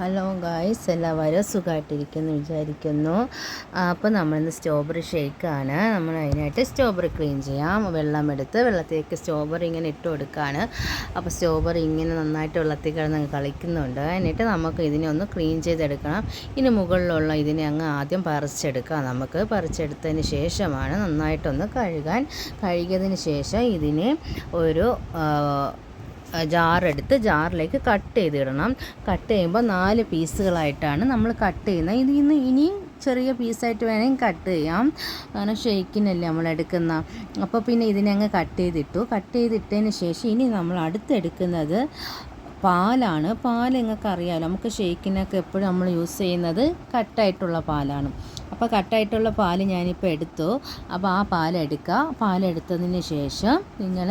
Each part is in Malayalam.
ഹലോ ഗായ്സ് എല്ലാവരും സുഖമായിട്ടിരിക്കുന്നു വിചാരിക്കുന്നു. അപ്പോൾ നമ്മളിന്ന് സ്ട്രോബെറി ഷേക്കാണ് നമ്മൾ അതിനായിട്ട് സ്ട്രോബെറി ക്ലീൻ ചെയ്യാം. വെള്ളമെടുത്ത് വെള്ളത്തിലേക്ക് സ്ട്രോബെറി ഇങ്ങനെ ഇട്ട് കൊടുക്കുകയാണ് അപ്പോൾ സ്ട്രോബെറി ഇങ്ങനെ നന്നായിട്ട് വെള്ളത്തിൽ കിടന്ന് കളിക്കുന്നുണ്ട്. എന്നിട്ട് നമുക്ക് ഇതിനെ ഒന്ന് ക്ലീൻ ചെയ്തെടുക്കണം. ഇതിന് മുകളിലുള്ള ഇതിനെ അങ്ങ് ആദ്യം പറിച്ചെടുക്കാം. നമുക്ക് പറിച്ചെടുത്തതിന് ശേഷമാണ് നന്നായിട്ടൊന്ന് കഴുകാൻ. കഴുകിയതിന് ശേഷം ഇതിനെ ഒരു ജാറെടുത്ത് ജാറിലേക്ക് കട്ട് ചെയ്തിടണം. കട്ട് ചെയ്യുമ്പോൾ നാല് പീസുകളായിട്ടാണ് നമ്മൾ കട്ട് ചെയ്യുന്നത്. ഇതിൽ നിന്ന് ഇനിയും ചെറിയ പീസായിട്ട് വേണമെങ്കിൽ കട്ട് ചെയ്യാം. കാരണം ഷെയ്ക്കിനല്ലേ നമ്മൾ എടുക്കുന്ന. അപ്പോൾ പിന്നെ ഇതിനെ അങ്ങ് കട്ട് ചെയ്തിട്ടു. കട്ട് ചെയ്തിട്ടതിന് ശേഷം ഇനി നമ്മൾ അടുത്തെടുക്കുന്നത് പാലാണ്. പാൽ നിങ്ങൾക്ക് നമുക്ക് ഷെയ്ക്കിനൊക്കെ എപ്പോഴും നമ്മൾ യൂസ് ചെയ്യുന്നത് കട്ടായിട്ടുള്ള പാലാണ്. അപ്പോൾ കട്ടായിട്ടുള്ള പാൽ ഞാനിപ്പോൾ എടുത്തു. അപ്പോൾ ആ പാലെടുക്കുക പാലെടുത്തതിന് ശേഷം നിങ്ങൾ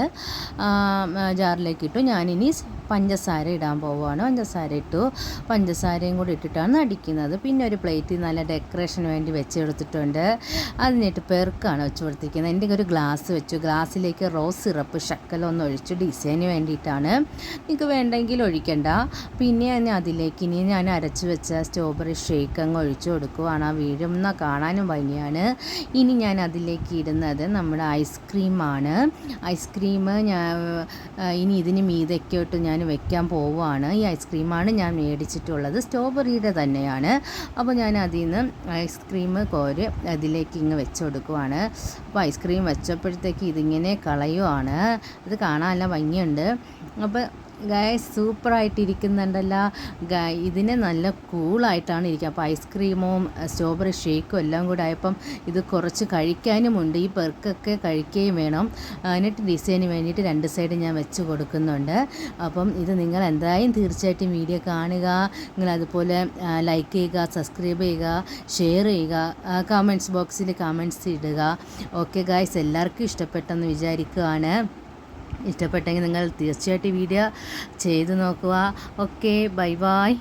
ജാറിലേക്ക് ഇട്ടു. ഞാനിനി പഞ്ചസാര ഇടാൻ പോവുകയാണ്. പഞ്ചസാര ഇട്ടു. പഞ്ചസാരയും കൂടി ഇട്ടിട്ടാണ് അടിക്കുന്നത്. പിന്നെ ഒരു പ്ലേറ്റിൽ നല്ല ഡെക്കറേഷന് വേണ്ടി വെച്ചെടുത്തിട്ടുണ്ട് അതിനിട്ട് പെറുക്കാണ് വെച്ച് കൊടുത്തിരിക്കുന്നത്. എന്റെ ഒരു ഗ്ലാസ് വെച്ചു. ഗ്ലാസ്സിലേക്ക് റോസ് സിറപ്പ് ശക്കലൊന്ന് ഒഴിച്ചു. ഡിസൈന് വേണ്ടിയിട്ടാണ്. നിങ്ങൾക്ക് വേണ്ടെങ്കിൽ ഒഴിക്കണ്ട. പിന്നെ അതിലേക്ക് ഇനി ഞാൻ അരച്ച് വെച്ച സ്ട്രോബെറി ഷേക്ക് അങ്ങ് ഒഴിച്ചു കൊടുക്കുവാണ്. ആ വീഴുന്ന കാണാനും ഭംഗിയാണ്. ഇനി ഞാൻ അതിലേക്ക് ഇടുന്നത് നമ്മുടെ ഐസ്ക്രീമാണ്. ഐസ്ക്രീം ഞാൻ ഇനി ഇതിന് മീതയ്ക്കോട്ട് ഞാൻ വെക്കാൻ പോവുകയാണ്. ഈ ഐസ്ക്രീമാണ് ഞാൻ മേടിച്ചിട്ടുള്ളത്. സ്ട്രോബെറിയുടെ തന്നെയാണ്. അപ്പോൾ ഞാൻ അതിൽ നിന്ന് ഐസ്ക്രീം കോര് അതിലേക്ക് ഇങ്ങ് വെച്ച് കൊടുക്കുവാണ് അപ്പോൾ ഐസ്ക്രീം വെച്ചപ്പോഴത്തേക്ക് ഇതിങ്ങനെ കളയുവാണ്. ഇത് കാണാനല്ല ഭംഗിയുണ്ട്. അപ്പോൾ ഗായ സൂപ്പറായിട്ടിരിക്കുന്നുണ്ടല്ലോ ഇതിന് നല്ല കൂളായിട്ടാണ് ഇരിക്കുക. അപ്പോൾ ഐസ്ക്രീമും സ്ട്രോബെറി ഷേക്കും എല്ലാം കൂടെ ആയപ്പം ഇത് കുറച്ച് കഴിക്കാനുമുണ്ട് ഈ പെർക്കൊക്കെ കഴിക്കുകയും വേണം. എന്നിട്ട് ഡിസൈന് വേണ്ടിയിട്ട് രണ്ട് സൈഡ് ഞാൻ വെച്ച് കൊടുക്കുന്നുണ്ട്. അപ്പം ഇത് നിങ്ങൾ എന്തായാലും തീർച്ചയായിട്ടും വീഡിയോ കാണുക. നിങ്ങൾ അതുപോലെ ലൈക്ക് ചെയ്യുക സബ്സ്ക്രൈബ് ചെയ്യുക ഷെയർ ചെയ്യുക കമന്റ്സ് ബോക്സിൽ കമന്റ്സ് ഇടുക. ഓക്കെ ഗായ്സ് എല്ലാവർക്കും ഇഷ്ടപ്പെട്ടെന്ന് വിചാരിക്കുകയാണ് ഇഷ്ടപ്പെട്ടെങ്കിൽ നിങ്ങൾ തീർച്ചയായിട്ടും വീഡിയോ ചെയ്ത് നോക്കുക. Okay bye bye